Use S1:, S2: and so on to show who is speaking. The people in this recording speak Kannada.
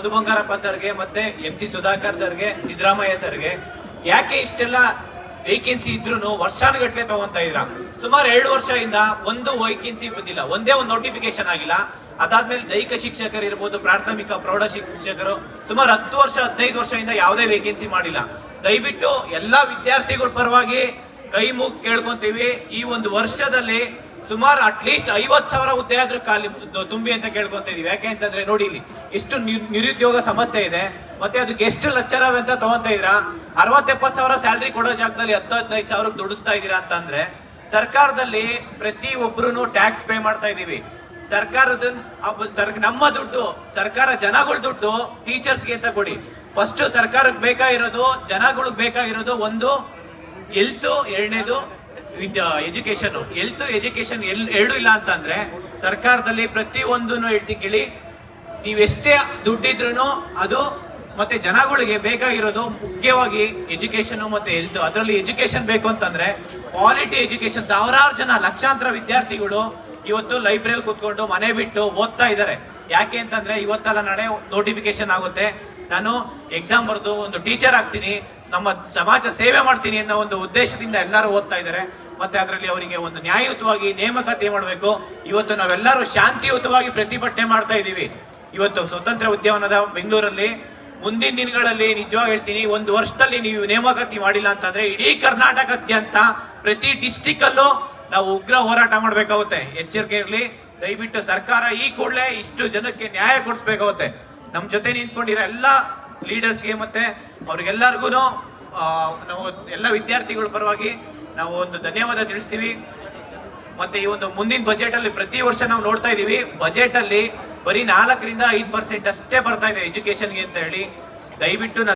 S1: ಮಧು ಬಂಗಾರಪ್ಪ ಸರ್ಗೆ ಮತ್ತೆ ಎಂ ಸಿ ಸುಧಾಕರ್ ಸರ್ಗೆ, ಸಿದ್ದರಾಮಯ್ಯ ಸರ್ಗೆ, ಯಾಕೆ ಇಷ್ಟೆಲ್ಲ ವೇಕೆನ್ಸಿ ಇದ್ರು ವರ್ಷಾನುಗಟ್ಲೆ ತಗೊಂತ ಇದ್ರ ಸುಮಾರು ಎರಡು ವರ್ಷದಿಂದ ಒಂದು ವೇಕೆನ್ಸಿ ಬಂದಿಲ್ಲ, ಒಂದೇ ಒಂದು ನೋಟಿಫಿಕೇಶನ್ ಆಗಿಲ್ಲ. ಅದಾದ್ಮೇಲೆ ದೈಹಿಕ ಶಿಕ್ಷಕರು ಇರ್ಬೋದು, ಪ್ರಾಥಮಿಕ, ಪ್ರೌಢ ಶಿಕ್ಷಕರು, ಸುಮಾರು ಹತ್ತು ವರ್ಷ, ಹದಿನೈದು ವರ್ಷದಿಂದ ಯಾವುದೇ ವೇಕೆನ್ಸಿ ಮಾಡಿಲ್ಲ. ದಯವಿಟ್ಟು ಎಲ್ಲಾ ವಿದ್ಯಾರ್ಥಿಗಳ ಪರವಾಗಿ ಕೈ ಮುಗ್ ಕೇಳ್ಕೊಂತೀವಿ. ಈ ಒಂದು ವರ್ಷದಲ್ಲಿ ಸುಮಾರು ಅಟ್ಲೀಸ್ಟ್ ಐವತ್ತು ಸಾವಿರ ಹುದ್ದೆ ಆದ್ರೂ ಖಾಲಿ ತುಂಬಿ ಅಂತ ಕೇಳ್ಕೊತ ಇದೀವಿ. ಯಾಕೆ ಅಂತಂದ್ರೆ ನೋಡಿ ಇಲ್ಲಿ ಎಷ್ಟು ನಿರುದ್ಯೋಗ ಸಮಸ್ಯೆ ಇದೆ. ಮತ್ತೆ ಅದಕ್ಕೆ ಎಷ್ಟು ಲೆಕ್ಚರರ್ ಅಂತ ತಗೊಂತ ಇದ್ರ ಅರವತ್ತೆಪ್ಪತ್ತು ಸಾವಿರ ಸ್ಯಾಲ್ರಿ ಕೊಡೋ ಜಾಗದಲ್ಲಿ ಹತ್ತು, ಹದಿನೈದು ಸಾವಿರ ದುಡಿಸ್ತಾ ಇದೀರಾ ಅಂತಂದ್ರೆ ಸರ್ಕಾರದಲ್ಲಿ ಪ್ರತಿ ಒಬ್ರು ಟ್ಯಾಕ್ಸ್ ಪೇ ಮಾಡ್ತಾ ಇದೀವಿ ಸರ್ಕಾರದ ಸರ್ ನಮ್ಮ ದುಡ್ಡು, ಸರ್ಕಾರ ಜನಗಳ ದುಡ್ಡು ಟೀಚರ್ಸ್ಗೆ ಅಂತ ಕೊಡಿ. ಫಸ್ಟ್ ಸರ್ಕಾರಕ್ಕೆ ಬೇಕಾಗಿರೋದು ಜನಗಳಿಗೆ ಬೇಕಾಗಿರೋದು ಒಂದು ಎಲ್ತು ಎರಡನೇದು ಎಜುಕೇಶನ್ ಹೆಲ್ತ್ ಎಜುಕೇಶನ್ ಎಲ್ ಎರಡು ಇಲ್ಲ ಅಂತಂದ್ರೆ ಸರ್ಕಾರದಲ್ಲಿ ಪ್ರತಿ ಒಂದನ್ನು ಕೇಳಿ, ನೀವೆಷ್ಟೇ ದುಡ್ಡಿದ್ರು ಅದು ಮತ್ತೆ ಜನಗಳಿಗೆ ಬೇಕಾಗಿರೋದು ಮುಖ್ಯವಾಗಿ ಎಜುಕೇಶನ್ ಮತ್ತೆ ಹೆಲ್ತ್ ಅದರಲ್ಲಿ ಎಜುಕೇಶನ್ ಬೇಕು ಅಂತಂದ್ರೆ ಕ್ವಾಲಿಟಿ ಎಜುಕೇಶನ್ ಸಾವಿರಾರು ಜನ ಲಕ್ಷಾಂತರ ವಿದ್ಯಾರ್ಥಿಗಳು ಇವತ್ತು ಲೈಬ್ರರಿಯಲ್ಲಿ ಕೂತ್ಕೊಂಡು ಮನೆ ಬಿಟ್ಟು ಓದ್ತಾ ಇದ್ದಾರೆ. ಯಾಕೆ ಅಂತಂದ್ರೆ ಇವತ್ತಲ್ಲ ನಾಳೆ ನೋಟಿಫಿಕೇಶನ್ ಆಗುತ್ತೆ. ನಾನು ಎಕ್ಸಾಮ್ ಬರೆದು ಒಂದು ಟೀಚರ್ ಆಗ್ತೀನಿ, ನಮ್ಮ ಸಮಾಜ ಸೇವೆ ಮಾಡ್ತೀನಿ ಅನ್ನೋ ಒಂದು ಉದ್ದೇಶದಿಂದ ಎಲ್ಲರೂ ಓದ್ತಾ ಇದ್ದಾರೆ. ಮತ್ತೆ ಅದರಲ್ಲಿ ಅವರಿಗೆ ಒಂದು ನ್ಯಾಯಯುತವಾಗಿ ನೇಮಕಾತಿ ಮಾಡಬೇಕು. ಇವತ್ತು ನಾವೆಲ್ಲರೂ ಶಾಂತಿಯುತವಾಗಿ ಪ್ರತಿಭಟನೆ ಮಾಡ್ತಾ ಇದ್ದೀವಿ. ಇವತ್ತು ಸ್ವತಂತ್ರ ಉದ್ಯಾನದ ಬೆಂಗಳೂರಲ್ಲಿ ಮುಂದಿನ ದಿನಗಳಲ್ಲಿ ನಿಜವಾಗಿ ಹೇಳ್ತೀನಿ, ಒಂದು ವರ್ಷದಲ್ಲಿ ನೀವು ನೇಮಕಾತಿ ಮಾಡಿಲ್ಲ ಅಂತಂದ್ರೆ ಇಡೀ ಕರ್ನಾಟಕದಾದ್ಯಂತ ಪ್ರತಿ ಡಿಸ್ಟಿಕ್ ಅಲ್ಲೂ ನಾವು ಉಗ್ರ ಹೋರಾಟ ಮಾಡಬೇಕಾಗುತ್ತೆ. ಎಚ್ಚರಿಕೆ ಇರಲಿ. ದಯವಿಟ್ಟು ಸರ್ಕಾರ ಈ ಕೂಡಲೇ ಇಷ್ಟು ಜನಕ್ಕೆ ನ್ಯಾಯ ಕೊಡಿಸ್ಬೇಕಾಗುತ್ತೆ. ನಮ್ಮ ಜೊತೆ ನಿಂತ್ಕೊಂಡಿರೋ ಎಲ್ಲ ಲೀಡರ್ಸ್ಗೆ ಮತ್ತೆ ಅವ್ರಿಗೆಲ್ಲರಿಗೂ ನಾವು ಎಲ್ಲ ವಿದ್ಯಾರ್ಥಿಗಳ ಪರವಾಗಿ ನಾವು ಒಂದು ಧನ್ಯವಾದ ತಿಳಿಸ್ತೀವಿ. ಮತ್ತೆ ಈ ಒಂದು ಮುಂದಿನ ಬಜೆಟ್ ಅಲ್ಲಿ ಪ್ರತಿ ವರ್ಷ ನಾವು ನೋಡ್ತಾ ಇದೀವಿ ಬಜೆಟ್ ಅಲ್ಲಿ ಬರೀ ನಾಲ್ಕರಿಂದ ಐದು ಪರ್ಸೆಂಟ್ ಅಷ್ಟೇ ಬರ್ತಾ ಇದೆ ಎಜುಕೇಶನ್ಗೆ ಅಂತ ಹೇಳಿ. ದಯವಿಟ್ಟು